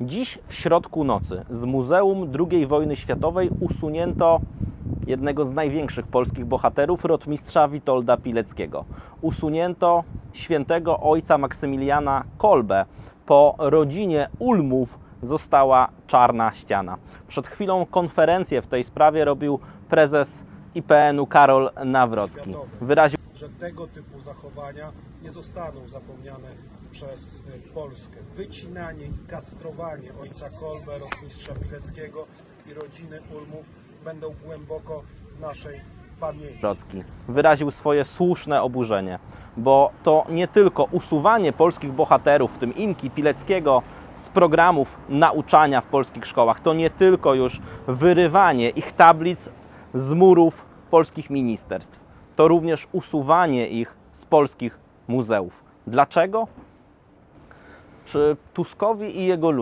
Dziś w środku nocy z Muzeum II Wojny Światowej usunięto jednego z największych polskich bohaterów, rotmistrza Witolda Pileckiego. Usunięto świętego ojca Maksymiliana Kolbę. Po rodzinie Ulmów została czarna ściana. Przed chwilą konferencję w tej sprawie robił prezes IPN-u Karol Nawrocki. Wyraził że tego typu zachowania nie zostaną zapomniane przez y, Polskę. Wycinanie i kastrowanie ojca Kolbe, rotmistrza Pileckiego i rodziny Ulmów będą głęboko w naszej pamięci. Nawrocki wyraził swoje słuszne oburzenie, bo to nie tylko usuwanie polskich bohaterów, w tym Inki Pileckiego, z programów nauczania w polskich szkołach, to nie tylko już wyrywanie ich tablic z murów polskich ministerstw, to również usuwanie ich z polskich muzeów. Dlaczego? Czy Tuskowi i jego ludziom